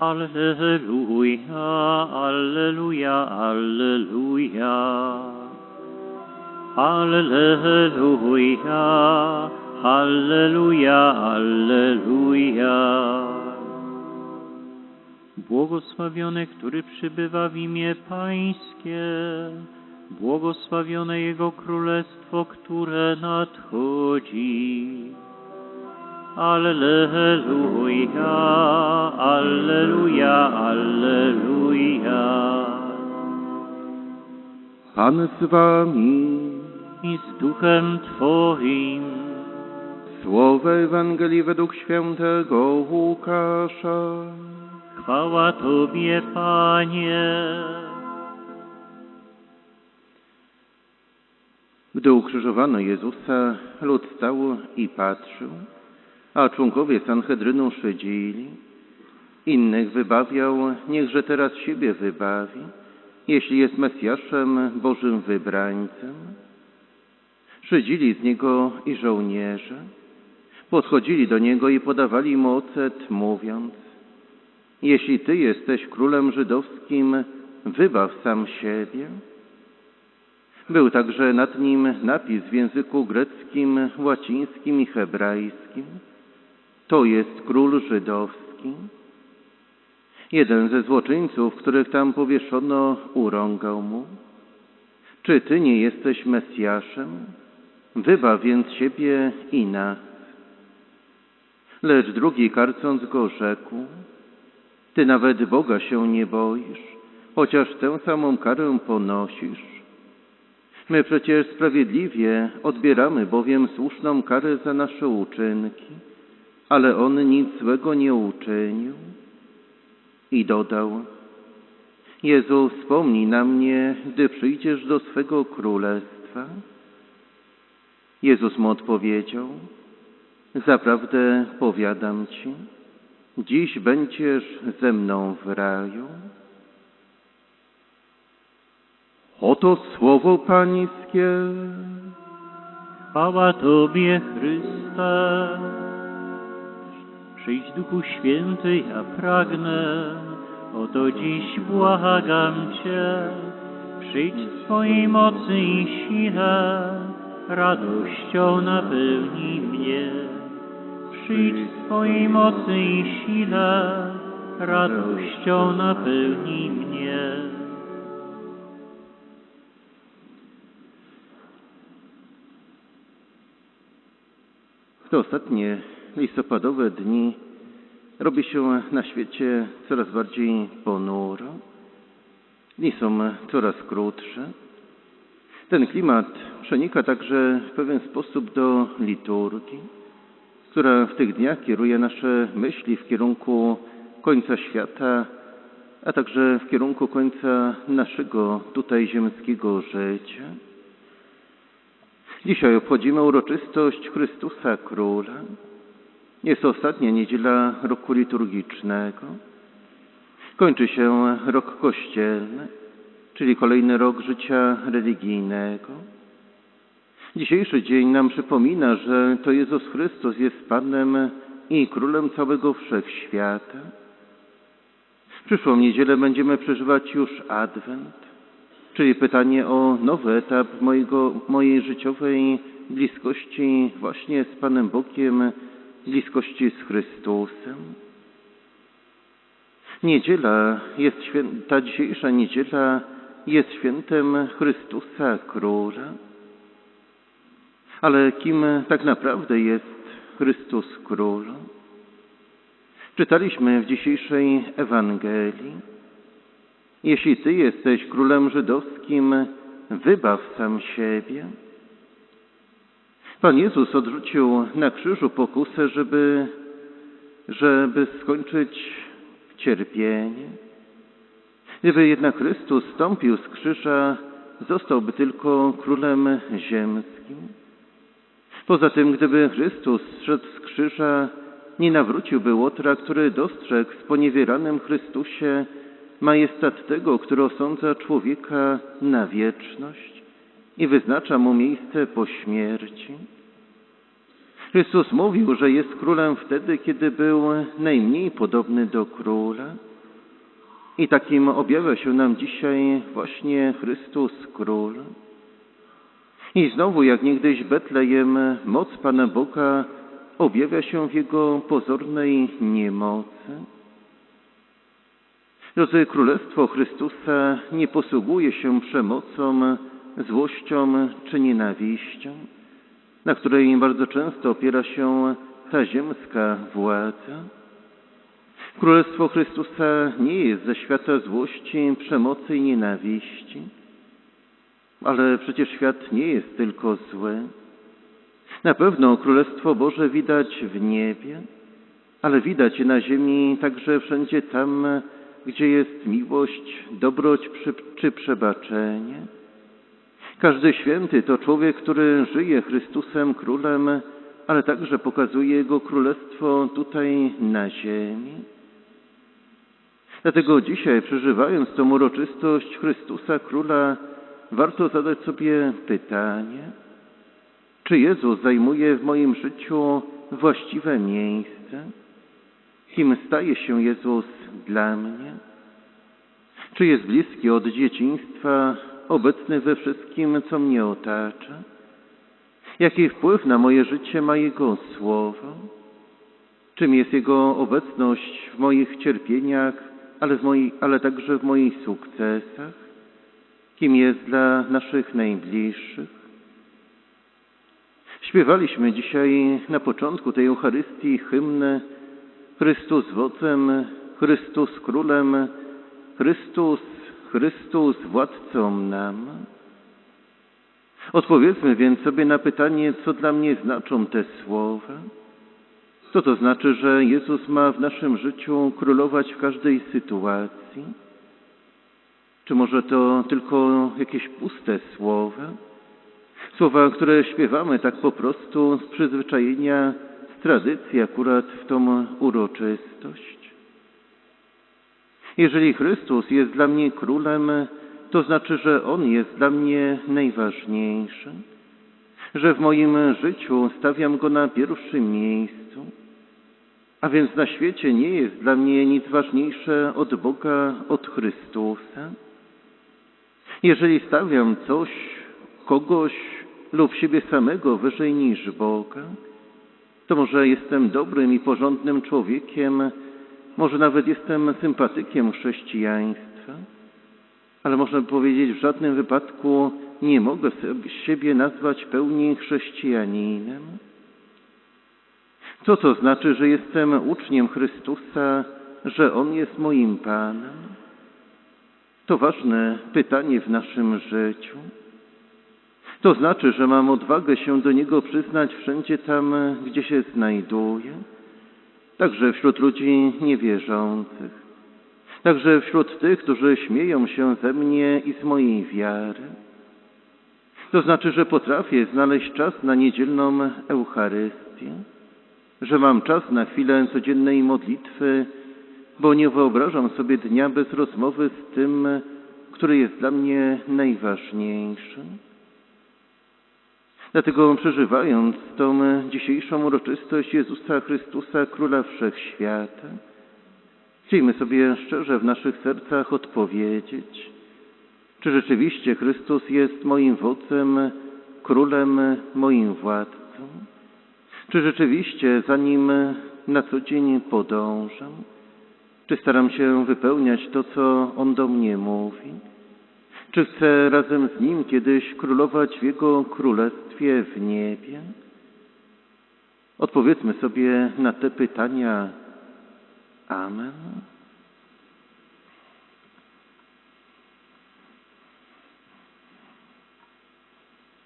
Alleluja, Alleluja, Alleluja. Alleluja, Alleluja, Alleluja. Błogosławiony, który przybywa w imię Pańskie. Błogosławione Jego Królestwo, które nadchodzi. Alleluja, Alleluja, Alleluja. Pan z wami, I z duchem Twoim. słowa Ewangelii według świętego Łukasza. Chwała Tobie, Panie. Gdy ukrzyżowano Jezusa, lud stał i patrzył, a członkowie Sanhedrynu szydzili. Innych wybawiał, niechże teraz siebie wybawi, jeśli jest Mesjaszem, Bożym wybrańcem. Szydzili z niego i żołnierze. Podchodzili do niego i podawali mu ocet, mówiąc, jeśli ty jesteś królem żydowskim, wybaw sam siebie. Był także nad nim napis w języku greckim, łacińskim i hebrajskim. To jest król żydowski. Jeden ze złoczyńców, których tam powieszono, urągał mu. Czy ty nie jesteś Mesjaszem? Wybaw więc siebie i nas. Lecz drugi, karcąc go, rzekł, ty nawet Boga się nie boisz, chociaż tę samą karę ponosisz. My przecież sprawiedliwie odbieramy bowiem słuszną karę za nasze uczynki, ale on nic złego nie uczynił. I dodał, Jezu, wspomnij na mnie, gdy przyjdziesz do swego królestwa. Jezus mu odpowiedział, Zaprawdę powiadam ci, dziś będziesz ze mną w raju. Oto słowo Pańskie. Chwała Tobie, Chryste. Przyjdź Duchu Święty, ja pragnę, oto dziś błagam Cię. Przyjdź swojej mocy i sile, radością napełnij mnie. Przyjdź swojej mocy i sile, radością napełnij mnie. W te ostatnie listopadowe dni robi się na świecie coraz bardziej ponuro. Dni są coraz krótsze. Ten klimat przenika także w pewien sposób do liturgii, która w tych dniach kieruje nasze myśli w kierunku końca świata, a także w kierunku końca naszego tutaj ziemskiego życia. Dzisiaj obchodzimy uroczystość Chrystusa Króla. Jest to ostatnia niedziela roku liturgicznego. Kończy się rok kościelny, czyli kolejny rok życia religijnego. Dzisiejszy dzień nam przypomina, że to Jezus Chrystus jest Panem i Królem całego Wszechświata. W przyszłą niedzielę będziemy przeżywać już Adwent czyli pytanie o nowy etap mojego, mojej życiowej bliskości właśnie z Panem Bogiem, bliskości z Chrystusem. Niedziela jest święta, ta dzisiejsza niedziela jest świętem Chrystusa Króla. Ale kim tak naprawdę jest Chrystus Król? Czytaliśmy w dzisiejszej Ewangelii. Jeśli Ty jesteś królem żydowskim, wybaw sam siebie. Pan Jezus odrzucił na krzyżu pokusę, żeby, żeby skończyć cierpienie. Gdyby jednak Chrystus stąpił z krzyża, zostałby tylko królem ziemskim. Poza tym, gdyby Chrystus zszedł z krzyża, nie nawróciłby Łotra, który dostrzegł w sponiewieranym Chrystusie majestat tego, który osądza człowieka na wieczność i wyznacza mu miejsce po śmierci. Chrystus mówił, że jest królem wtedy, kiedy był najmniej podobny do króla. I takim objawia się nam dzisiaj właśnie Chrystus Król. I znowu, jak niegdyś Betlejem, moc Pana Boga objawia się w Jego pozornej niemocy. Drodzy, Królestwo Chrystusa nie posługuje się przemocą, złością czy nienawiścią, na której bardzo często opiera się ta ziemska władza. Królestwo Chrystusa nie jest ze świata złości, przemocy i nienawiści, ale przecież świat nie jest tylko zły. Na pewno Królestwo Boże widać w niebie, ale widać na ziemi także wszędzie tam, gdzie jest miłość, dobroć czy przebaczenie. Każdy święty to człowiek, który żyje Chrystusem Królem, ale także pokazuje Jego Królestwo tutaj na ziemi. Dlatego dzisiaj, przeżywając tą uroczystość Chrystusa Króla, warto zadać sobie pytanie, czy Jezus zajmuje w moim życiu właściwe miejsce? Kim staje się Jezus dla mnie? Czy jest bliski od dzieciństwa, obecny we wszystkim, co mnie otacza? Jaki wpływ na moje życie ma Jego Słowo? Czym jest Jego obecność w moich cierpieniach, ale, w moi, ale także w moich sukcesach? Kim jest dla naszych najbliższych? Śpiewaliśmy dzisiaj na początku tej Eucharystii hymnę Chrystus wodzem, Chrystus królem, Chrystus, Chrystus władcą nam. Odpowiedzmy więc sobie na pytanie, co dla mnie znaczą te słowa. Co to znaczy, że Jezus ma w naszym życiu królować w każdej sytuacji? Czy może to tylko jakieś puste słowa? Słowa, które śpiewamy tak po prostu z przyzwyczajenia, z tradycji akurat w tą uroczystość. Jeżeli Chrystus jest dla mnie królem, to znaczy, że On jest dla mnie najważniejszy, że w moim życiu stawiam Go na pierwszym miejscu, a więc na świecie nie jest dla mnie nic ważniejsze od Boga, od Chrystusa. Jeżeli stawiam coś, kogoś lub siebie samego wyżej niż Boga, to może jestem dobrym i porządnym człowiekiem, może nawet jestem sympatykiem chrześcijaństwa, ale można powiedzieć, w żadnym wypadku nie mogę siebie nazwać pełni chrześcijaninem. Co to znaczy, że jestem uczniem Chrystusa, że On jest moim Panem? To ważne pytanie w naszym życiu. To znaczy, że mam odwagę się do Niego przyznać wszędzie tam, gdzie się znajduję, także wśród ludzi niewierzących, także wśród tych, którzy śmieją się ze mnie i z mojej wiary. To znaczy, że potrafię znaleźć czas na niedzielną Eucharystię, że mam czas na chwilę codziennej modlitwy, bo nie wyobrażam sobie dnia bez rozmowy z tym, który jest dla mnie najważniejszy. Dlatego przeżywając tą dzisiejszą uroczystość Jezusa Chrystusa, Króla Wszechświata, chcielibyśmy sobie szczerze w naszych sercach odpowiedzieć, czy rzeczywiście Chrystus jest moim wodzem, królem, moim władcą? Czy rzeczywiście za Nim na co dzień podążam? Czy staram się wypełniać to, co On do mnie mówi? Czy chcę razem z Nim kiedyś królować w Jego królestwie w niebie? Odpowiedzmy sobie na te pytania. Amen.